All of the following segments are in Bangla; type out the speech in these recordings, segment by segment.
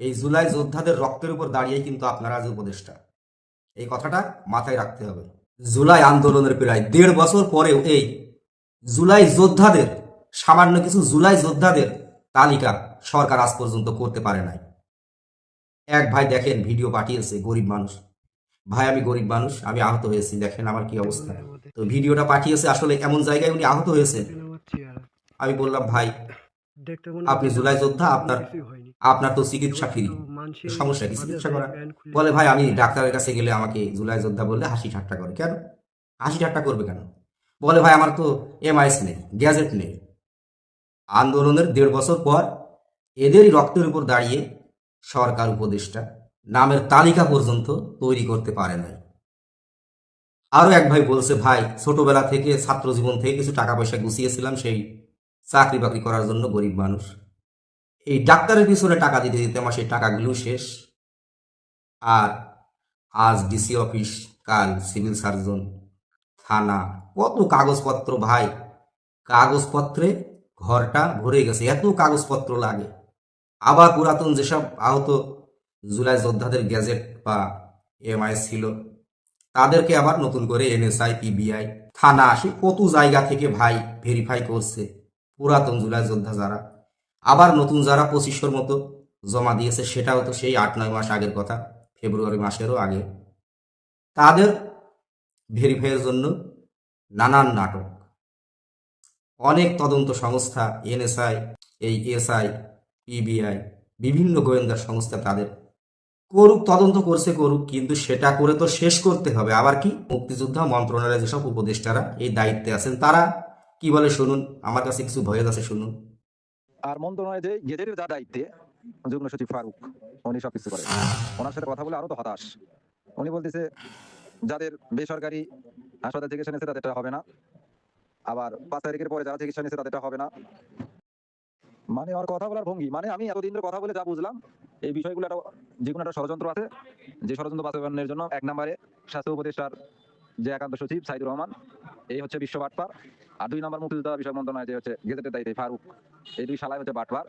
এই জুলাই যোদ্ধাদের রক্তের উপর দাঁড়িয়েই কিন্তু আপনারা আজ উপদেষ্টা। এই কথাটা মাথায় রাখতে হবে। জুলাই আন্দোলনের প্রায় দেড় বছর পরেও এই জুলাই যোদ্ধাদের, সামান্য কিছু জুলাই যোদ্ধাদের তালিকা সরকার আজ পর্যন্ত করতে পারে নাই। এক ভাই দেখেন, ভিডিও পাঠিয়েছে গরিব মানুষ। ভাই, আমি গরিব মানুষ, আমি আহত হয়েছি, দেখেন আমার কি অবস্থা। তো ভিডিওটা পাঠিয়েছে, আসলে এমন জায়গায় উনি আহত হয়েছে। আমি বললাম, ভাই আপনি জুলাই যোদ্ধা আপনার আপনার তো চিকিৎসা ফ্রি। সমস্যা কি? চিকিৎসা করা বলে ভাই আমি ডাক্তারের কাছে গেলে আমাকে জুলাই যোদ্ধা বললে হাসি ঠাট্টা করে। কেন? হাসি ঠাট্টা করবে কেন? বলে ভাই আমার তো এমআইএস নেই গ্যাজেট নেই। আন্দোলনের দেড় বছর পর এদেরই রক্তের উপর দাঁড়িয়ে সরকার উপদেষ্টা নামের তালিকা পর্যন্ত তৈরি করতে পারে নাই। আরও এক ভাই বলছে ভাই ছোটবেলা থেকে ছাত্র জীবন থেকে কিছু টাকা পয়সা গুছিয়েছিলাম সেই চাকরি বাকরি করার জন্য গরিব মানুষ। এই ডাক্তারের পিছনে টাকা দিতে দিতে আমার সেই টাকাগুলো শেষ। আর আজ ডিসি অফিস, কাল সিভিল সার্জন, থানা, কত কাগজপত্র ভাই। কাগজপত্রে ঘরটা ভরে গেছে, এত কাগজপত্র লাগে। আবার পুরাতন যেসব আহত জুলাই যোদ্ধাদের গ্যাজেট বা এমআইএস ছিল, তাদেরকে আবার নতুন করে এনএসআই, পিবিআই, থানা আসে, কত জায়গা থেকে ভাই ভেরিফাই করছে। পুরাতন জুলাই যোদ্ধা যারা, আবার নতুন যারা পঁচিশশোর মতো জমা দিয়েছে, সেটাও তো সেই আট নয় মাস আগের কথা, ফেব্রুয়ারি মাসেরও আগে। তাদের ভেরিফাইয়ের জন্য নানান নাটক। অনেক তদন্ত সংস্থা, এনএসআই, এই এসআই, পিবিআই, বিভিন্ন গোয়েন্দা সংস্থা তাদের। করুক, তদন্ত করছে করুক, কিন্তু সেটা করে তো শেষ করতে হবে। আবার কি? মুক্তিযোদ্ধা মন্ত্রণালয়ের যেসব উপদেষ্টারা এই দায়িত্বে আছেন, তারা কি বলে শুনুন? আমার কাছে কিছু ভয়েস আছে, শুনুন। আর মন্ত্রণালয়ে যে গেজেটের যা দায়িত্বে যুগ্ম সচিব ফারুক, উনি সবকিছু করে ওনার সাথে কথা বলে আরও তো হতাশ। উনি বলতেছে, যাদের বেসরকারি হাসপাতাল চিকিৎসা নিচ্ছে তাদেরটা হবে না। আবার পাঁচ তারিখের পরে যারা চিকিৎসা নিচ্ছে তাদেরটা হবে না। মানে ওর কথা বলার ভঙ্গি। মানে আমি এতদিন ধরে কথা বলে যা বুঝলাম, এই বিষয়গুলো একটা যে কোনো একটা ষড়যন্ত্র আছে। যে ষড়যন্ত্র বাস্তবায়নের জন্য এক নম্বরে স্বাস্থ্য উপদেষ্টার যে একান্ত সচিব সাইদুর রহমান, এই হচ্ছে বিশ্ব বাটপার আর দুই নম্বর মুক্তিযোদ্ধা বিষয় মন্ত্রণালয় যে হচ্ছে গেজেটের দায়িত্বে ফারুক, এই দুই শালায় হচ্ছে বাটপার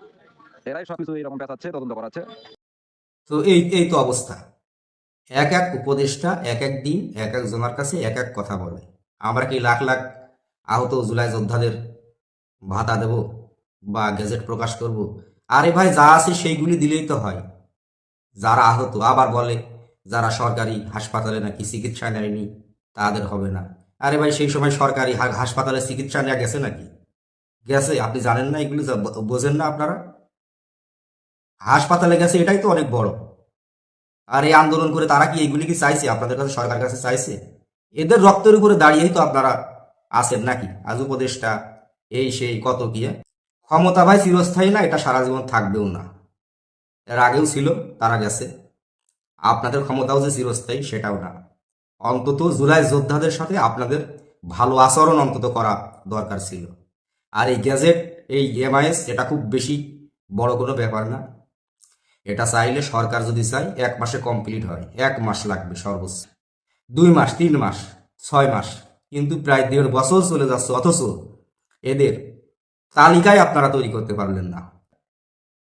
এরাই সবকিছু এরকম পেঁচাচ্ছে, তদন্ত করাচ্ছে। তো এই এই তো অবস্থা। এক এক উপদেষ্টা, এক এক দিন, এক এক জনের কাছে এক এক কথা বলে। আমরা কি লাখ লাখ আহত জুলাই যোদ্ধাদের ভাতা দেব বা গেজেট প্রকাশ করব? আরে ভাই, যা আছে সেইগুলি দিলেই তো হয়। যারা আহত আবার বলে, যারা সরকারি হাসপাতালে নাকি চিকিৎসা নেয়নি, তাদের হবে না। আরে ভাই, সেই সময় সরকারি হাসপাতালে চিকিৎসা নেওয়া গেছে নাকি? গেছে, আপনি জানেন না, এগুলি বোঝেন না আপনারা? হাসপাতালে গেছে, এটাই তো অনেক বড়। আর এই আন্দোলন করে তারা কি এইগুলি কি চাইছে? আপনাদের কাছে সরকারের কাছে চাইছে? এদের রক্তের উপরে দাঁড়িয়েই তো আপনারা আছেন নাকি? আজ উপদেশটা এই সেই কত হ্যাঁ? ক্ষমতা ভাই চিরস্থায়ী না, এটা সারা জীবন থাকবেও না। এর আগেও ছিল, তারা গেছে। আপনাদের ক্ষমতাও যে চিরস্থায়ী, সেটাও না। অন্তত জুলাই যোদ্ধাদের সাথে আপনাদের ভালো আচরণ অন্তত করা দরকার ছিল। আর এই গ্যাজেট, এই এমআইএস, এটা খুব বেশি বড় কোনো ব্যাপার না। এটা চাইলে সরকার যদি চায়, এক মাসে কমপ্লিট হয়। এক মাস লাগবে সর্বোচ্চ। দুই মাস, তিন মাস, ছয় মাস। কিন্তু প্রায় দেড় বছর চলে যাচ্ছে। অথচ এদের তালিকায় আপনারা তৈরি করতে পারলেন না।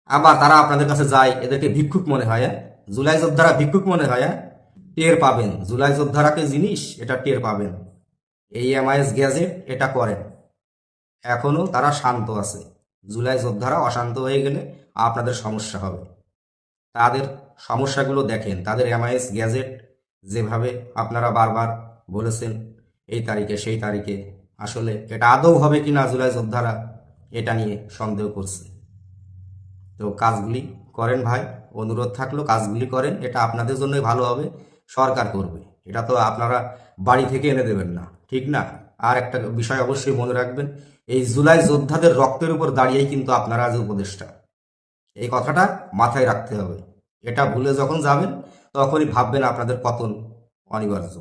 আবার তারা আপনাদের কাছে যায়, এদেরকে ভিক্ষুক মনে হয় হ্যাঁ? জুলাই যোদ্ধারা ভিক্ষুক মনে হয় হ্যাঁ? টের পাবেন। জুলাই যোদ্ধারাকে জিনিস, এটা টের পাবেন। এই এমআইএস গ্যাজেট, এটা করেন এখনও তারা শান্ত আছে। জুলাই যোদ্ধারা অশান্ত হয়ে গেলে আপনাদের সমস্যা হবে। তাদের সমস্যাগুলো দেখেন। তাদের এমআইএস গ্যাজেট যেভাবে আপনারা বারবার বলেছেন, এই তারিখে, সেই তারিখে। আসলে এটা আদৌ হবে কি না জুলাই যোদ্ধারা, এটা নিয়ে সন্দেহ করছে। তো কাজগুলি করেন ভাই, অনুরোধ থাকল কাজগুলি করেন, এটা আপনাদের জন্যই ভালো হবে। সরকার করবে। এটা তো আপনারা বাড়ি থেকে এনে দেবেন না, ঠিক না? আর একটা বিষয় অবশ্যই মনে রাখবেন, এই জুলাই যোদ্ধাদের রক্তের উপর দাঁড়িয়েই কিন্তু আপনারা আজ উপদেষ্টা। এই কথাটা মাথায় রাখতে হবে। এটা ভুলে যখন যাবেন, তখনই ভাববেন আপনাদের পতন অনিবার্য।